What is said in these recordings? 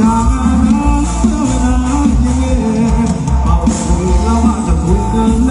ชากนั้นเวลาเย็นเอาคุยแล้วว่าจะคุยกัน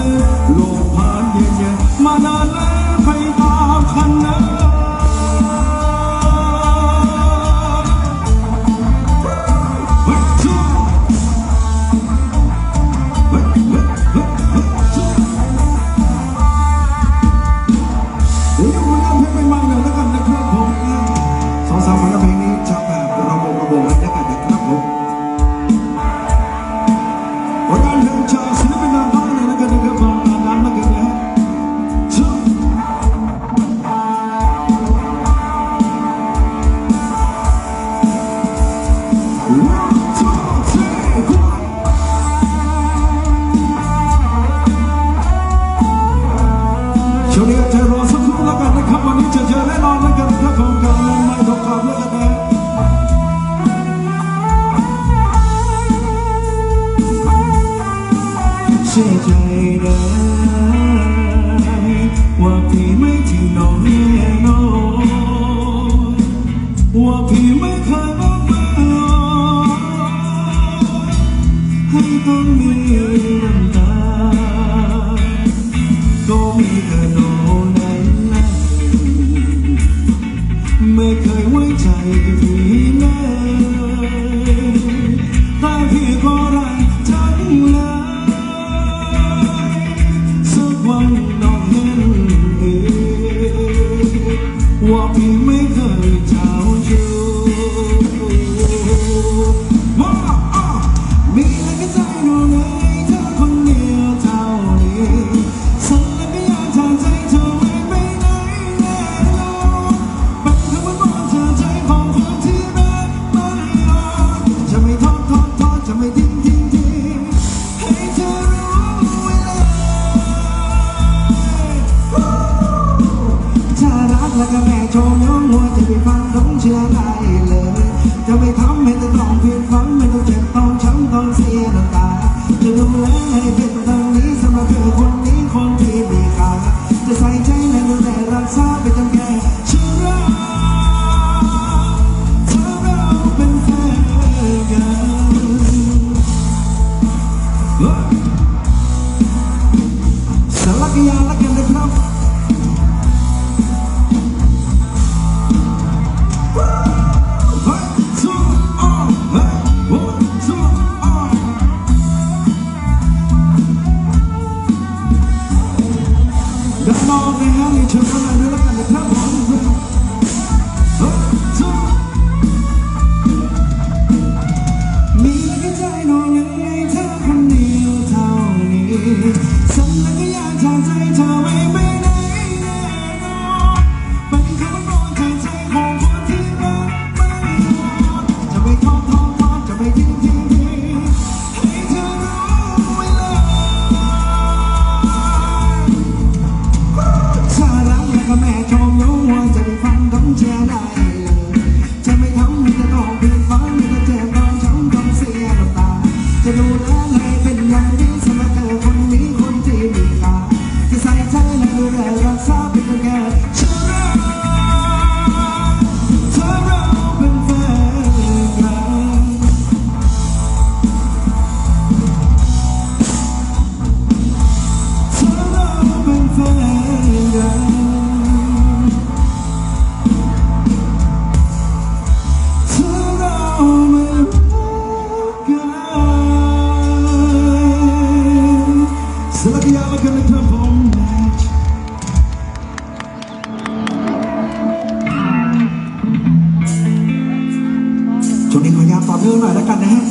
งานต่อเนื่องหน่อยแล้วกันนะฮะ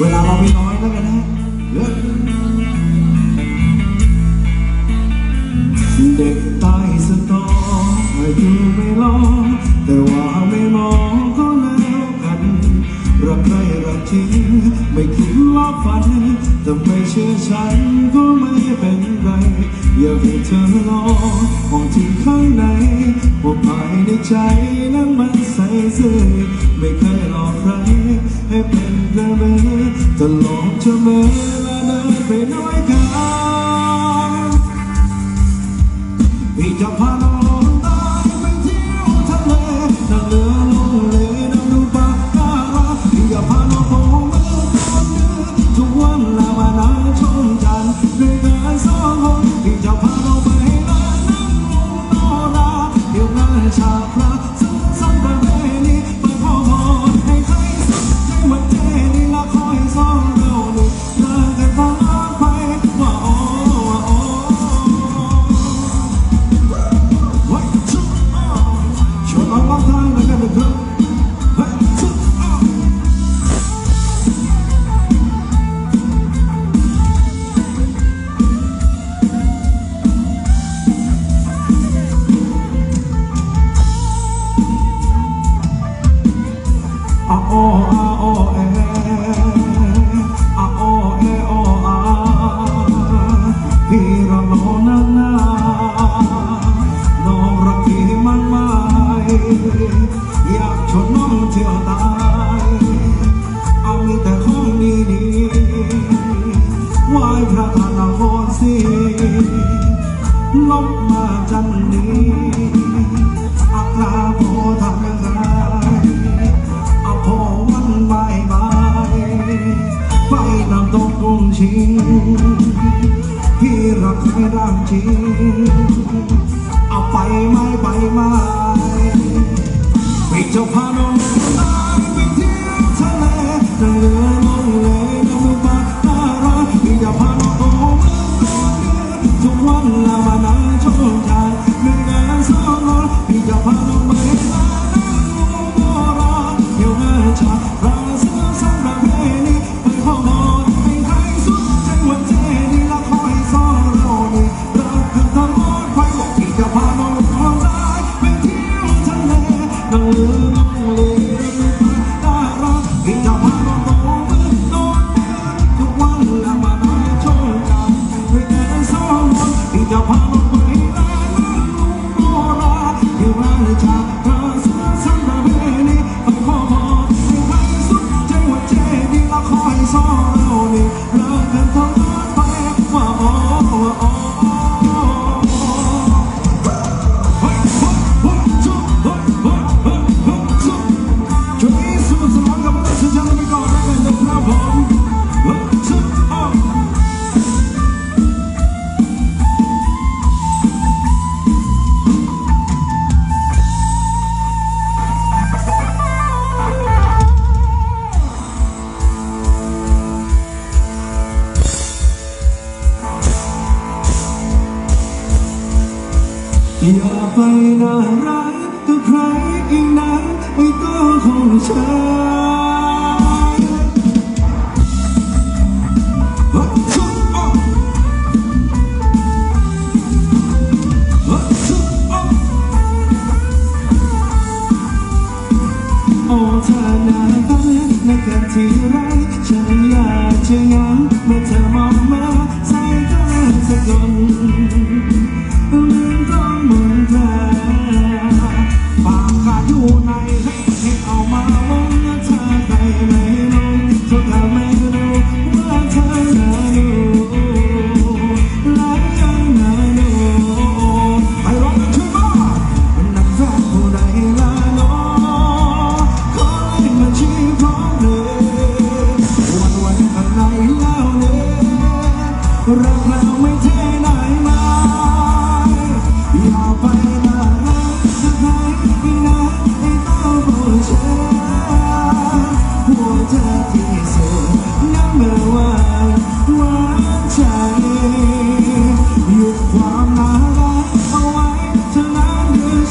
เวลาเราไม่น้อยแล้วกันนะะเด็กตายสตออายุไม่รอแต่ว่าไม่มองก็แล้วกันรักใครรักจริงไม่คิดลอบฝันแต่ไม่เชื่อฉันก็ไม่เป็น ป อย่าให้เธอลอมองที่ข้างในว่าภายในใจนั้นมันใสซื่อไม่เคยหลอกใคร ให้เป็นระเบิดตลอดเสมอและเดินไปด้วยกัน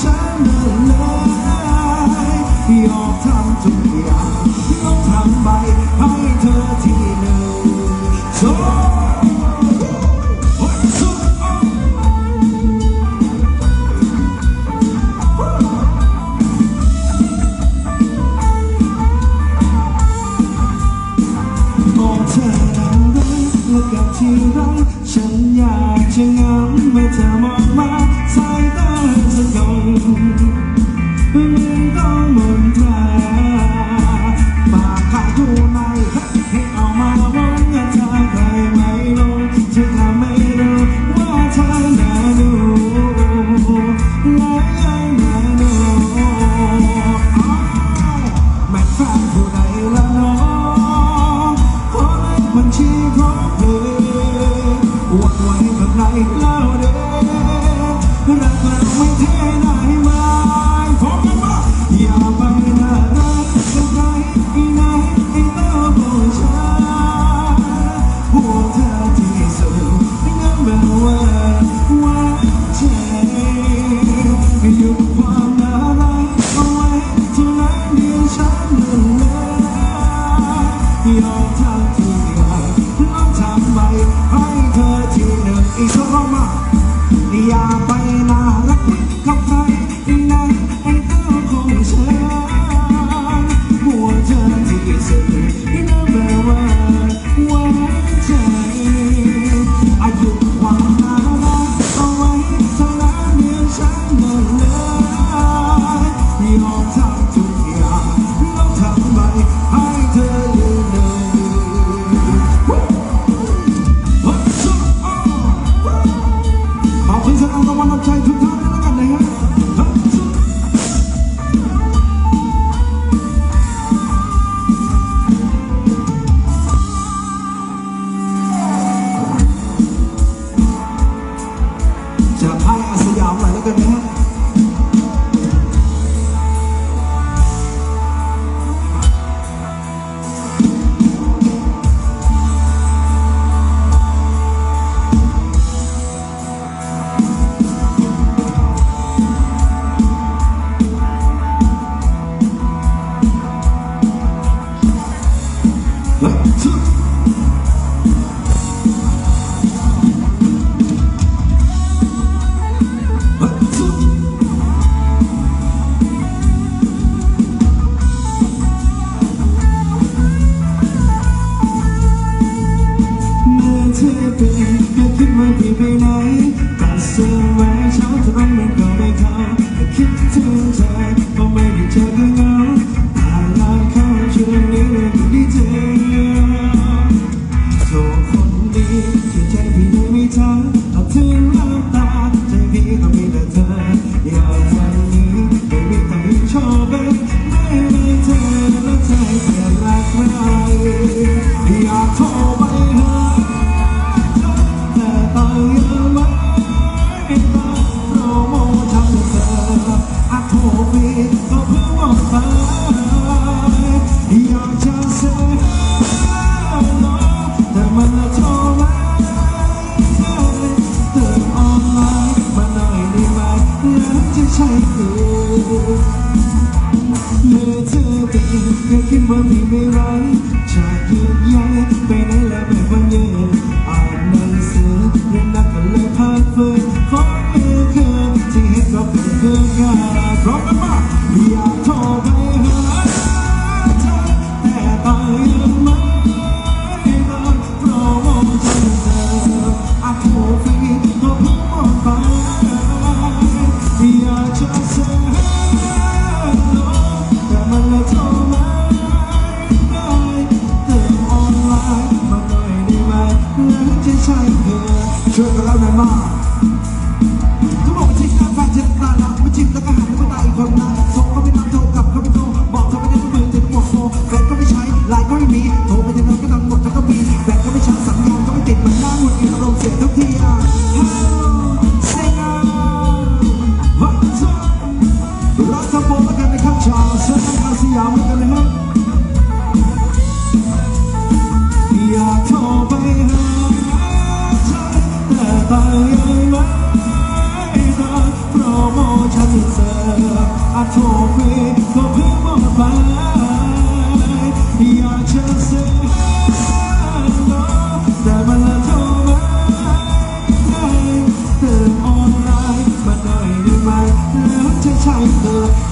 ฉันเลยยอมทำทุกอย่างยอมทำไป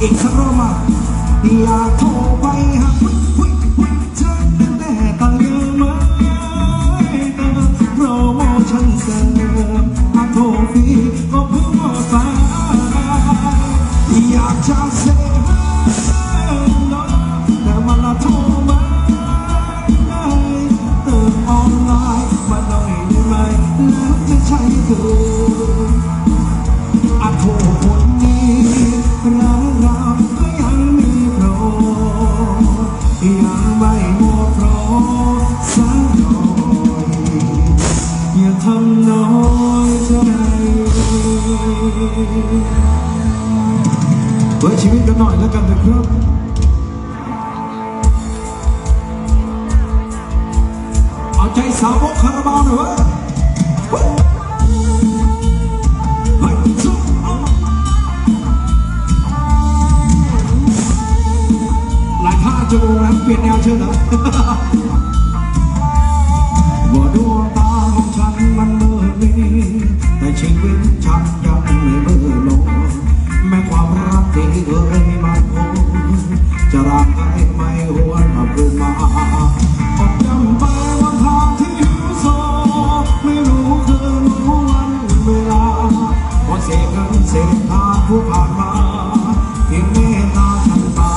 อีกสักรอบมาอยากโทรไปหา ไว้ชีวิตกันหน่อยแล้วกันนะครับเอาใจสาวกคาราบาลหน่อยวะ เส้นทาผู้ผ่านมาที่เมตตาทันตา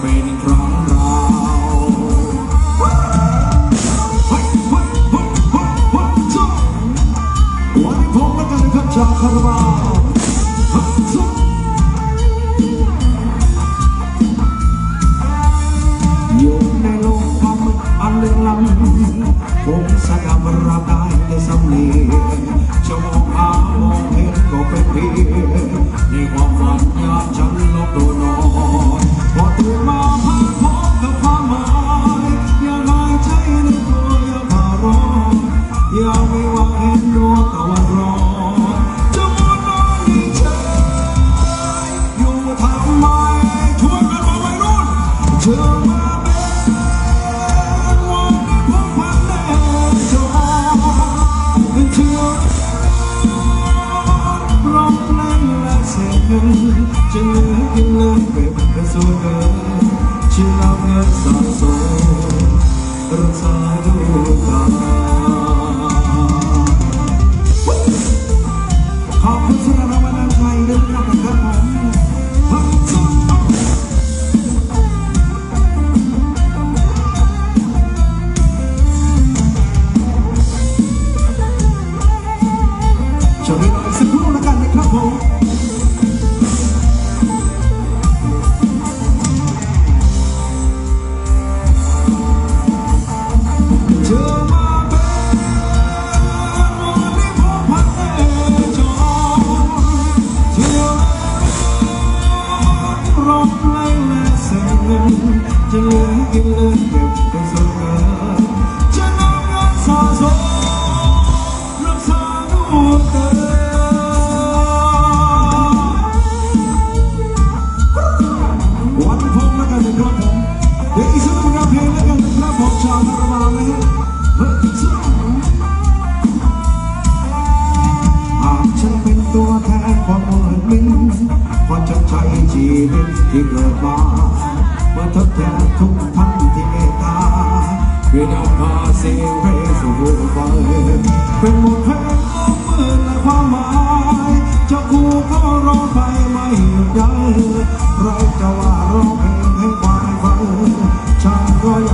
เป็นครั้งเราวันนี้ผมและกันนคับชาวคารวา Come you. เพลงสู่หูฟัเป็นบทเพลงของมือและความหมายจะกูก็รอไปไม่หยุดยั้งเราจะว่าร้องเพลงให้ควายฟัช่างก็อยาก